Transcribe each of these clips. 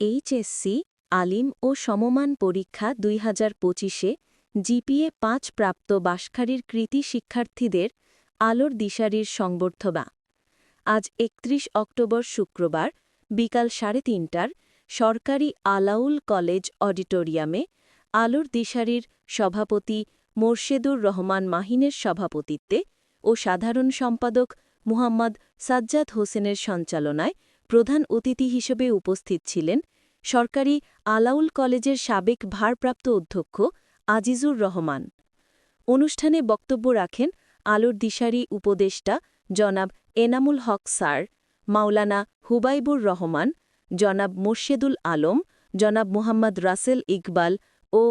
HSC আলিম ও সমমান পরীক্ষা দুই হাজার পঁচিশে, জিপিএ পাঁচ প্রাপ্ত বাসখারীর কৃতি শিক্ষার্থীদের আলোর দিশারির সংবর্ধনা। আজ একত্রিশ অক্টোবর শুক্রবার, বিকাল সাড়ে তিনটার সরকারি আলাউল কলেজ অডিটোরিয়ামে আলোর দিশারির সভাপতি মোর্শেদুর রহমান মাহিনের সভাপতিত্বে ও সাধারণ সম্পাদক মুহাম্মদ সাজ্জাদ হোসেনের সঞ্চালনায় প্রধান অতিথি হিসেবে উপস্থিত ছিলেন সরকারি আলাউল কলেজের সাবেক ভারপ্রাপ্ত অধ্যক্ষ আজিজুর রহমান। অনুষ্ঠানে বক্তব্য রাখেন আলোর দিশারি উপদেষ্টা জনাব এনামুল হক স্যার, মাওলানা হুবাইবুর রহমান, জনাব মোর্শেদুল আলম, জনাব মোহাম্মদ রাসেল ইকবাল ও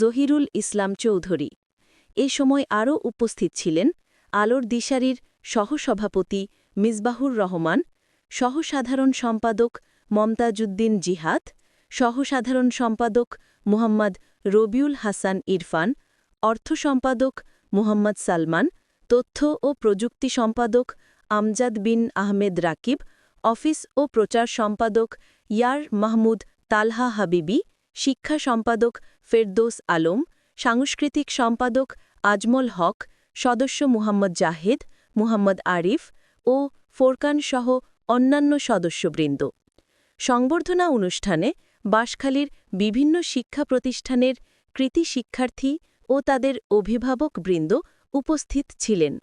জহিরুল ইসলাম চৌধুরী। এ সময় আরও উপস্থিত ছিলেন আলোর দিশারির সহসভাপতি মিসবাহুর রহমান সহসাধারণ সম্পাদক মমতাজুদ্দিন জিহাদ, সহসাধারণ সম্পাদক মুহাম্মদ রবিউল হাসান ইরফান, অর্থ সম্পাদক মুহাম্মদ সালমান, তথ্য ও প্রযুক্তি সম্পাদক আমজাদ বিন আহমেদ রাকিব, অফিস ও প্রচার সম্পাদক ইয়ার মাহমুদ তালহা হাবিবি, শিক্ষা সম্পাদক ফেরদোস আলম, সাংস্কৃতিক সম্পাদক আজমল হক, সদস্য মুহাম্মদ জাহেদ, মুহাম্মদ আরিফ ও ফোরকানসহ অন্যান্য সদস্যবৃন্দ। সংবর্ধনা অনুষ্ঠানে বাঁশখালীর বিভিন্ন শিক্ষা প্রতিষ্ঠানের কৃতি শিক্ষার্থী ও তাদের অভিভাবকবৃন্দ উপস্থিত ছিলেন।